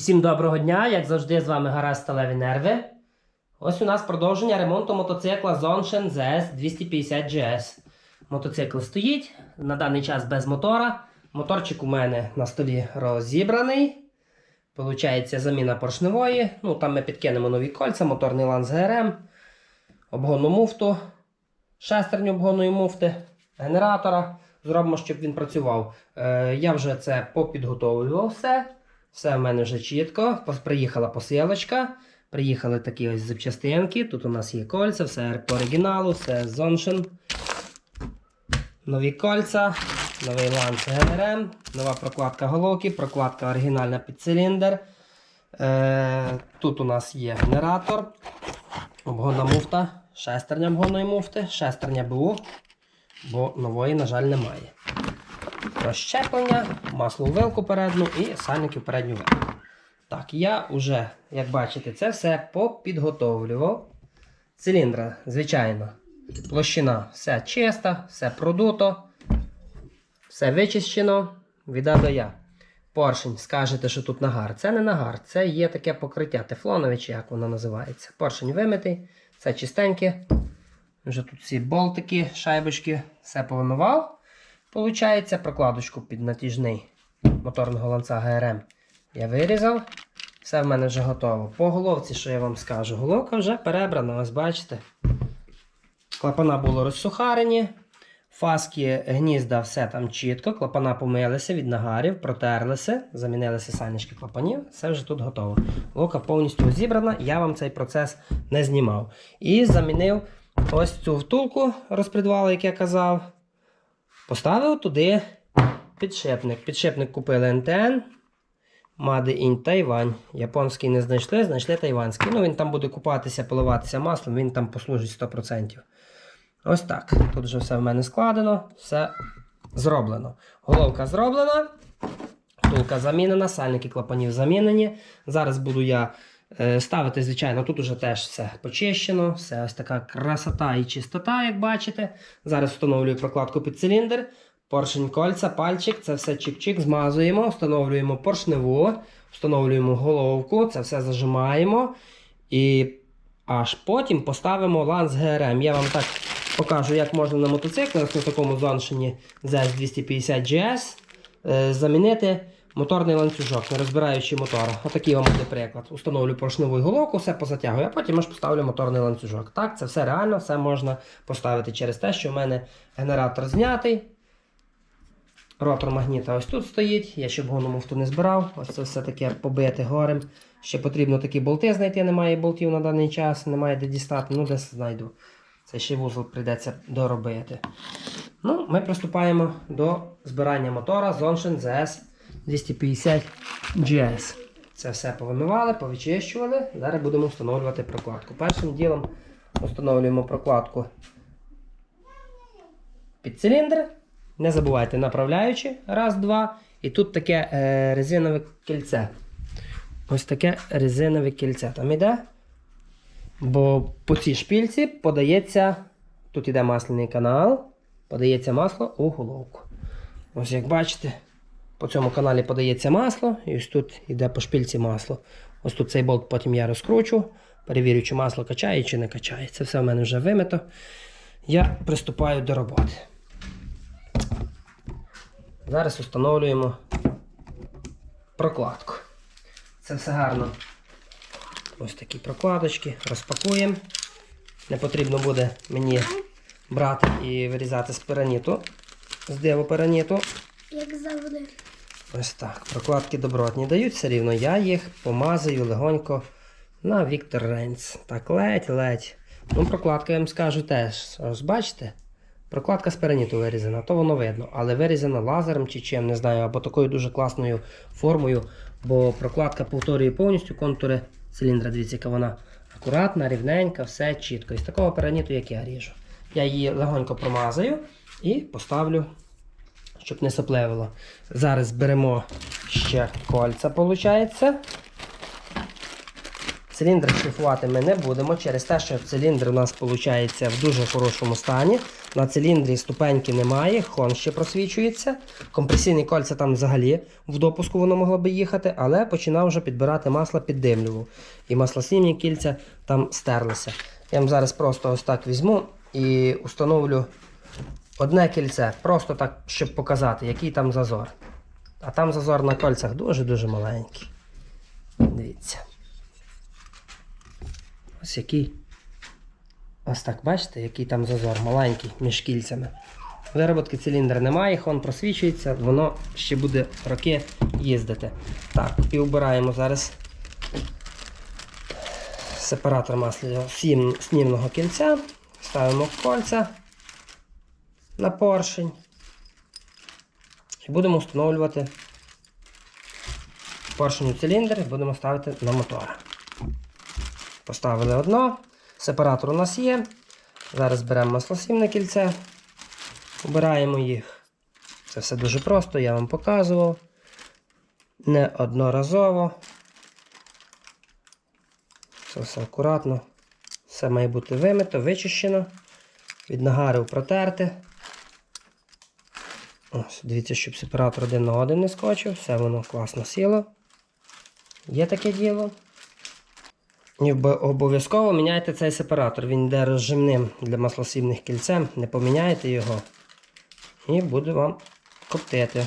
Всім доброго дня, як завжди, з вами Гаразд Сталеві Нерви. Ось у нас продовження ремонту мотоцикла Zonshin ZS 250 GS. Мотоцикл стоїть на даний час без мотора. Моторчик у мене на столі розібраний. Получається заміна поршневої. Ну, там ми підкинемо нові кольця, моторний ланц ГРМ, обгонну муфту, шестерню обгонної муфти, генератора. Зробимо, щоб він працював. Е, я вже це попідготовлював все. Все в мене вже чітко. Приїхала посилочка. Приїхали такі ось запчастинки. Тут у нас є кольця, все по оригіналу, все Zonshin. Нові кольця, новий ланц ГРМ, нова прокладка головки, прокладка оригінальна під циліндр. Е, тут у нас є генератор, обгонна муфта, шестерня обгонної муфти, шестерня БУ, бо нової, на жаль, немає. Розщеплення, масло у вилку передну і сальники в передню вилку. Так, я вже, як бачите, це все попідготовлював. Циліндра, звичайно, площина все чиста, все продуто, все вичищено від Я. Поршень, скажете, що тут нагар. Це не нагар, це є таке покриття тефлонове, чи як воно називається. Поршень вимитий, все чистеньке. Вже тут всі болтики, шайбочки, все повимивав. Получається, прокладочку під натяжний моторного ланца ГРМ я вирізав. Все в мене вже готово. По головці, що я вам скажу, головка вже перебрана, ось бачите. Клапана були розсухарені. Фаски гнізда, все там чітко. Клапана помилися від нагарів, протерлися, замінилися санечки клапанів. Все вже тут готово. Головка повністю зібрана, я вам цей процес не знімав. І замінив ось цю втулку розпредвалу, як я казав. Поставив туди підшипник. Підшипник купили НТН. Made in Taiwan. Японський не знайшли, знайшли тайванський. Ну, він там буде купатися, поливатися маслом, він там послужить 100%. Ось так. Тут вже все в мене складено, все зроблено. Головка зроблена, втулка замінена, сальники клапанів замінені. Зараз буду я ставити, звичайно, тут уже теж все почищено, все ось така красота і чистота, як бачите. Зараз встановлюю прокладку під циліндр. Поршень кольця, пальчик, це все чик-чик, змазуємо, встановлюємо поршневу, встановлюємо головку, це все зажимаємо. І аж потім поставимо ланц ГРМ. Я вам так покажу, як можна на мотоциклах на такому зоншині ZS 250 GS е, замінити моторний ланцюжок, не розбираючи мотор. Отакий вам буде приклад. Установлю поршневу головку, все позатягую, а потім аж поставлю моторний ланцюжок. Так, це все реально, все можна поставити через те, що в мене генератор знятий. Ротор магніта ось тут стоїть. Я ще обгону муфту не збирав. Ось це все таке побите горем. Ще потрібно такі болти знайти. Немає болтів на даний час, немає де дістати. Ну, десь знайду. Це ще вузол прийдеться доробити. Ну, Ми приступаємо до збирання мотора Zonshin ZS 250 GS. Це все повимивали, повичищували. Зараз будемо встановлювати прокладку. Першим ділом встановлюємо прокладку під циліндр. Не забувайте направляючи. Раз, два. І тут таке е, резинове кільце. Ось таке резинове кільце там іде. Бо по цій шпільці подається, тут іде масляний канал, подається масло у головку. Ось як бачите, по цьому каналі подається масло, і ось тут йде по шпильці масло. Ось тут цей болт потім я розкручу, перевірю, чи масло качає, чи не качає. Це все в мене вже вимито. Я приступаю до роботи. Зараз встановлюємо прокладку. Це все гарно. Ось такі прокладочки. Розпакуємо. Не потрібно буде мені брати і вирізати з пераніту, з диву пераніту. Як завжди. Ось так. Прокладки добротні дають все рівно. Я їх помазаю легонько на Віктор Рейнс. Так, ледь-ледь. Ну, прокладка, я вам скажу теж. Ось бачите? Прокладка з пераніту вирізана, то воно видно, але вирізана лазером чи чим, не знаю, або такою дуже класною формою, бо прокладка повторює повністю контури циліндра. Дивіться, яка вона акуратна, рівненька, все чітко. Із такого пераніту, як я ріжу. Я її легонько промазаю і поставлю, щоб не сопливило. Зараз беремо ще кольця, виходить. Циліндр шліфувати ми не будемо через те, що циліндр у нас виходить в дуже хорошому стані. На циліндрі ступеньки немає, хон ще просвічується. Компресійні кольця там взагалі в допуску воно могло би їхати, але починав вже підбирати масло під димлюву. І маслосімні кільця там стерлися. Я вам зараз просто ось так візьму і установлю одне кільце, просто так, щоб показати, який там зазор. А там зазор на кольцях дуже-дуже маленький. Дивіться. Ось який. Ось так, бачите, який там зазор маленький між кільцями. Вироботки циліндра немає, хон просвічується, воно ще буде роки їздити. Так, і обираємо зараз сепаратор масла снімного кільця. Ставимо кольця на поршень. І будемо встановлювати поршень у циліндр і будемо ставити на мотор. Поставили одно. Сепаратор у нас є. Зараз беремо маслосімне кільце, обираємо їх. Це все дуже просто, я вам показував. Неодноразово. Все все акуратно. Все має бути вимито, вичищено. Від нагарів протерти. Ось, дивіться, щоб сепаратор один на один не скочив. Все воно класно сіло. Є таке діло. І обов'язково міняйте цей сепаратор. Він йде розжимним для маслосібних кільцем. Не поміняєте його. І буде вам коптити.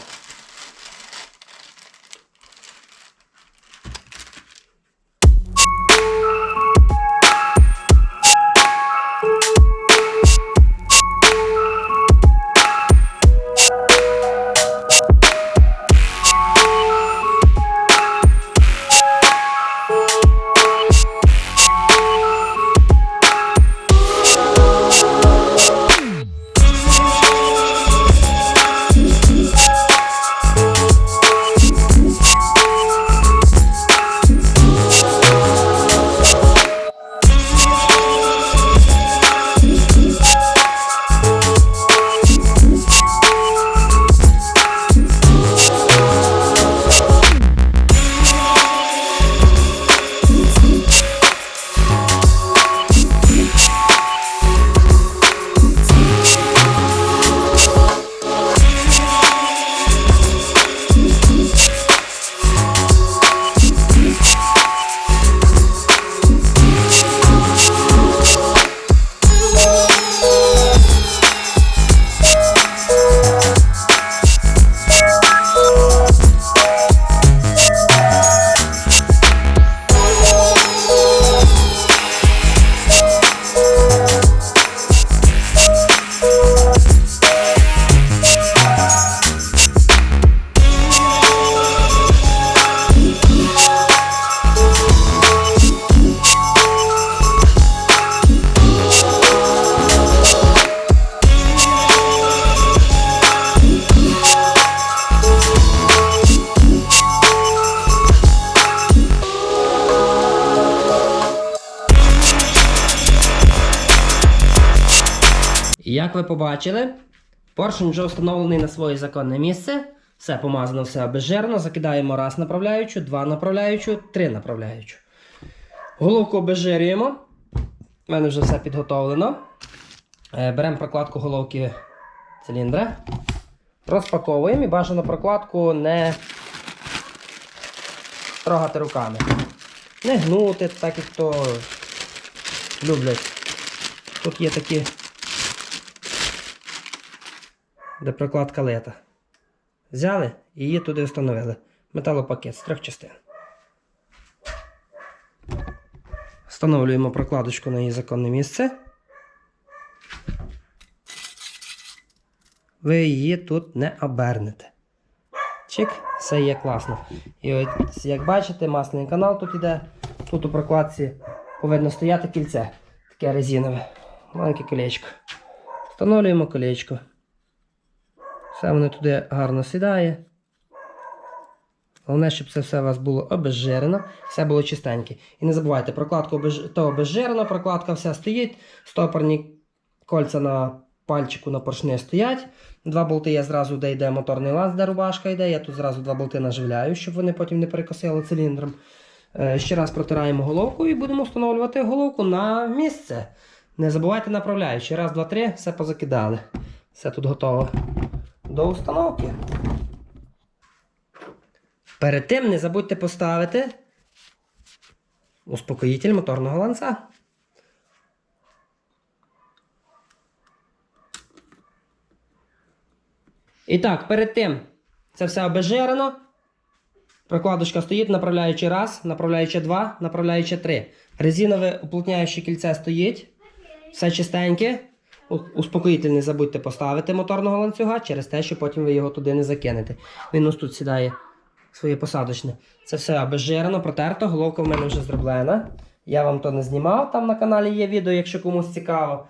Як ви побачили, поршень вже встановлений на своє законне місце. Все помазано, все обезжирено. Закидаємо раз направляючу, два направляючу, три направляючу. Головку обезжирюємо. У мене вже все підготовлено. Е, Беремо прокладку головки циліндра. Розпаковуємо і бажано прокладку не трогати руками. Не гнути, так як то люблять. Тут є такі де прокладка лета. Взяли і її туди встановили. Металопакет з трьох частин. Встановлюємо прокладочку на її законне місце. Ви її тут не обернете. Чик, все є класно. І от, як бачите, масляний канал тут іде. Тут у прокладці повинно стояти кільце. Таке резинове. Маленьке колечко. Встановлюємо колечко. Все воно туди гарно сідає. Головне, щоб це все у вас було обезжирено, все було чистеньке. І не забувайте, прокладка обез... то обезжирена, прокладка вся стоїть, стопорні кольця на пальчику на поршні стоять. Два болти я зразу, де йде моторний лаз, де рубашка йде. Я тут зразу два болти наживляю, щоб вони потім не перекосили циліндром. Е, Ще раз протираємо головку і будемо встановлювати головку на місце. Не забувайте направляючи. Раз, два, три, все позакидали. Все тут готово до установки. Перед тим не забудьте поставити успокоїтель моторного ланця. І так, перед тим це все обезжирено. Прокладочка стоїть, направляючи раз, направляючи два, направляючи три. Резинове уплотняюче кільце стоїть. Все чистеньке. Успокоїтель не забудьте поставити моторного ланцюга через те, що потім ви його туди не закинете. Він ось тут сідає своє посадочне. Це все обезжирено, протерто, головка в мене вже зроблена. Я вам то не знімав, там на каналі є відео, якщо комусь цікаво.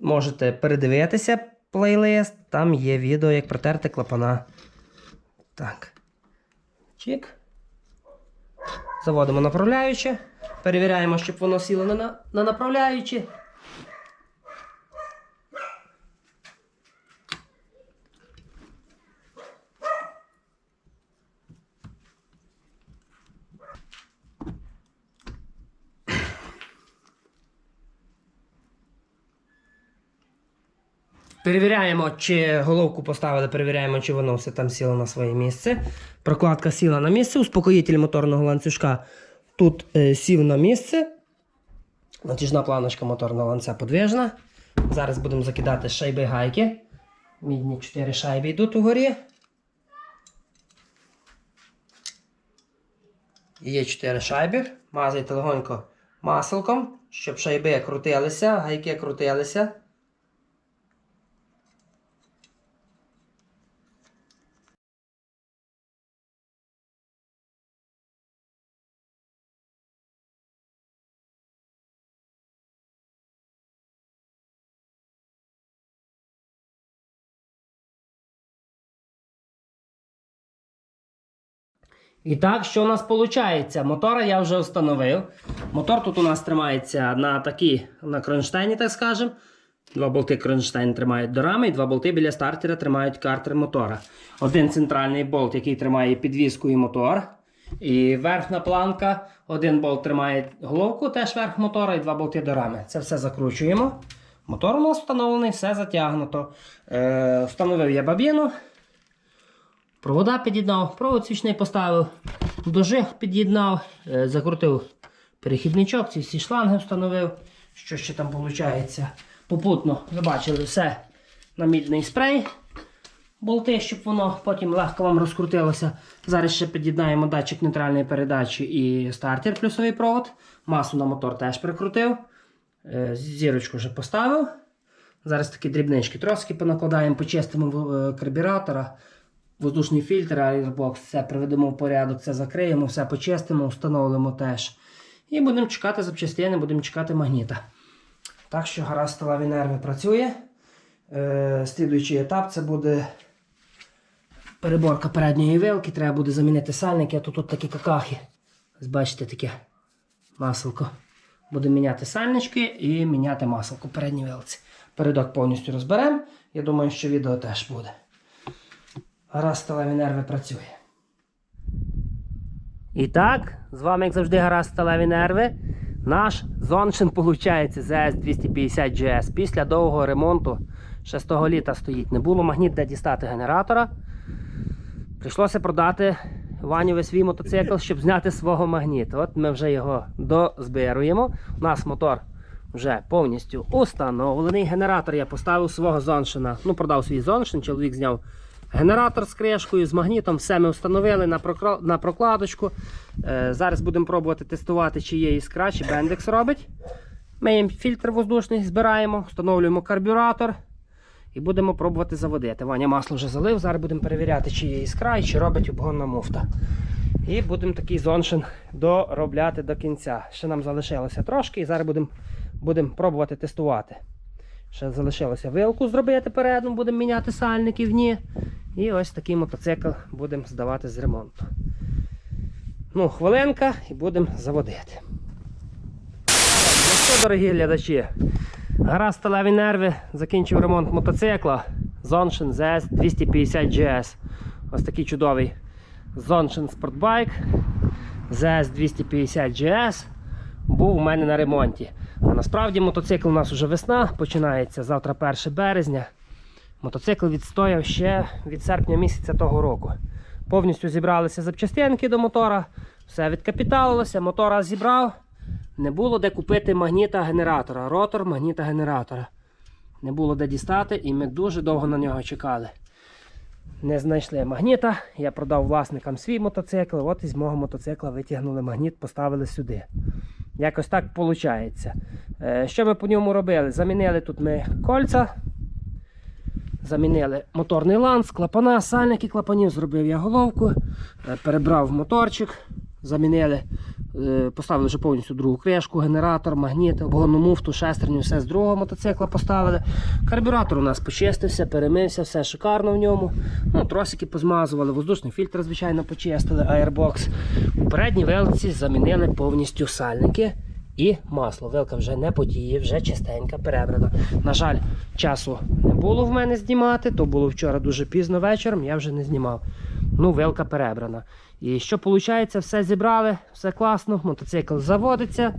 Можете передивитися плейлист, там є відео, як протерти клапана. Так. Чик. Заводимо направляюче. Перевіряємо, щоб воно сіло на, на, на Перевіряємо, чи головку поставили, перевіряємо, чи воно все там сіло на своє місце. Прокладка сіла на місце, успокоїтель моторного ланцюжка тут е, сів на місце. Натяжна планочка моторного ланця подвижна. Зараз будемо закидати шайби гайки. Мідні 4 шайби йдуть угорі. Є 4 шайби. Мазайте легонько маселком, щоб шайби крутилися, гайки крутилися. І так, що у нас виходить? Мотора я вже встановив. Мотор тут у нас тримається на такій, на кронштейні, так скажемо. Два болти кронштейн тримають до рами, і два болти біля стартера тримають картер мотора. Один центральний болт, який тримає підвіску і мотор. І верхня планка. Один болт тримає головку, теж верх мотора, і два болти до рами. Це все закручуємо. Мотор у нас встановлений, все затягнуто. Е, встановив я бабіну. Провода під'єднав, провод свічний поставив, дожиг під'єднав, е, закрутив перехідничок, ці всі шланги встановив. Що ще там виходить? Попутно, ви бачили, все на мідний спрей. Болти, щоб воно потім легко вам розкрутилося. Зараз ще під'єднаємо датчик нейтральної передачі і стартер плюсовий провод. Масу на мотор теж прикрутив. Е, Зірочку вже поставив. Зараз такі дрібнички троски понакладаємо, почистимо е, карбюратора воздушний фільтр, аербокс, все приведемо в порядок, це закриємо, все почистимо, встановимо теж. І будемо чекати запчастини, будемо чекати магніта. Так що гаразд сталеві нерви працює. Е, слідуючий етап це буде переборка передньої вилки. Треба буде замінити сальники, а тут, тут такі какахи. Ось бачите таке маселко. Будемо міняти сальнички і міняти маселко передній вилці. Передок повністю розберемо. Я думаю, що відео теж буде. Гаразд сталеві працює. І так, з вами, як завжди, гаразд сталеві. Наш Зоншин, виходить, ZS 250 GS. Після довгого ремонту 6 літа стоїть. Не було магніт, де дістати генератора. Прийшлося продати Ваню свій мотоцикл, щоб зняти свого магніта. От ми вже його дозбируємо. У нас мотор вже повністю установлений. Генератор я поставив свого Зоншина. Ну, продав свій Зоншин, чоловік зняв генератор з кришкою, з магнітом. Все ми встановили на, прокладочку. Е, зараз будемо пробувати тестувати, чи є іскра, чи бендекс робить. Миємо фільтр воздушний, збираємо, встановлюємо карбюратор. І будемо пробувати заводити. Ваня масло вже залив. Зараз будемо перевіряти, чи є іскра і чи робить обгонна муфта. І будемо такий зоншин доробляти до кінця. Ще нам залишилося трошки, і зараз будемо будемо пробувати тестувати. Ще залишилося вилку зробити передну, будемо міняти сальники в ній. І ось такий мотоцикл будемо здавати з ремонту. Ну, хвилинка і будемо заводити. Ну що, дорогі глядачі, гаразд сталеві нерви, закінчив ремонт мотоцикла Zonshin ZS 250 GS. Ось такий чудовий Zonshin Sportbike. ZS 250 GS був у мене на ремонті. А насправді мотоцикл у нас вже весна, починається завтра 1 березня. Мотоцикл відстояв ще від серпня місяця того року. Повністю зібралися запчастинки до мотора, все відкапіталилося, мотора зібрав. Не було де купити магніта генератора, ротор магніта генератора. Не було де дістати, і ми дуже довго на нього чекали. Не знайшли магніта. Я продав власникам свій мотоцикл. От із мого мотоцикла витягнули магніт, поставили сюди. Якось так виходить. Що ми по ньому робили? Замінили тут ми кольця, замінили моторний ланц, клапана, сальники клапанів, зробив я головку, е, перебрав моторчик, замінили, е, поставили вже повністю другу кришку, генератор, магніт, обгонну муфту, шестерню, все з другого мотоцикла поставили. Карбюратор у нас почистився, перемився, все шикарно в ньому. Ну, тросики позмазували, воздушний фільтр, звичайно, почистили, аербокс. У передній вилці замінили повністю сальники. І масло. Вилка вже не потіє, вже чистенька, перебрана. На жаль, часу не було в мене знімати, то було вчора дуже пізно вечором, я вже не знімав. Ну, вилка перебрана. І що виходить, все зібрали, все класно, мотоцикл заводиться,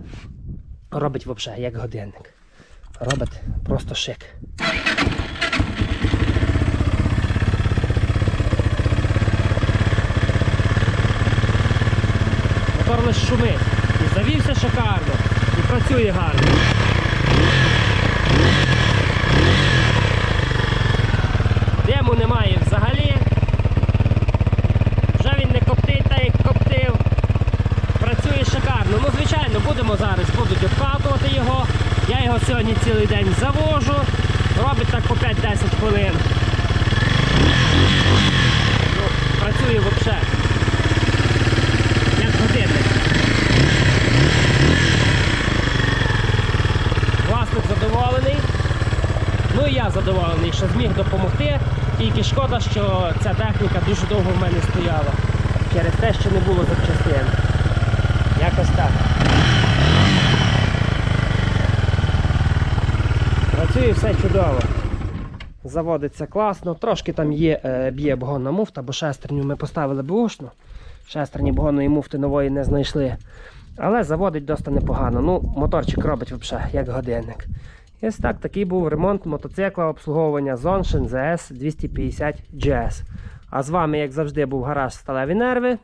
робить взагалі як годинник. Робить просто шик. Мотор лише шумить. І завівся шикарно, і працює гарно. Диму немає взагалі. Вже він не коптить так, як коптив. Працює шикарно. Ну, звичайно, будемо зараз, будуть обкатувати його. Я його сьогодні цілий день завожу. Робить так по 5-10 хвилин. Ну, працює взагалі. Як годинник. Власник задоволений. Ну і я задоволений, що зміг допомогти. Тільки шкода, що ця техніка дуже довго в мене стояла. Через те, що не було запчастин. Якось так. Працює все чудово. Заводиться класно. Трошки там є, е, б'є богонна муфта, бо шестерню ми поставили бушну. Шестерні богонної муфти нової не знайшли. Але заводить досить непогано. Ну, моторчик робить взагалі як годинник. І ось так, такий був ремонт мотоцикла обслуговування Zonshin ZS 250 GS. А з вами, як завжди, був гараж Сталеві Нерви.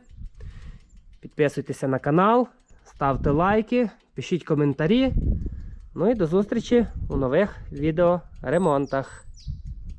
Підписуйтеся на канал, ставте лайки, пишіть коментарі. Ну і до зустрічі у нових відео ремонтах.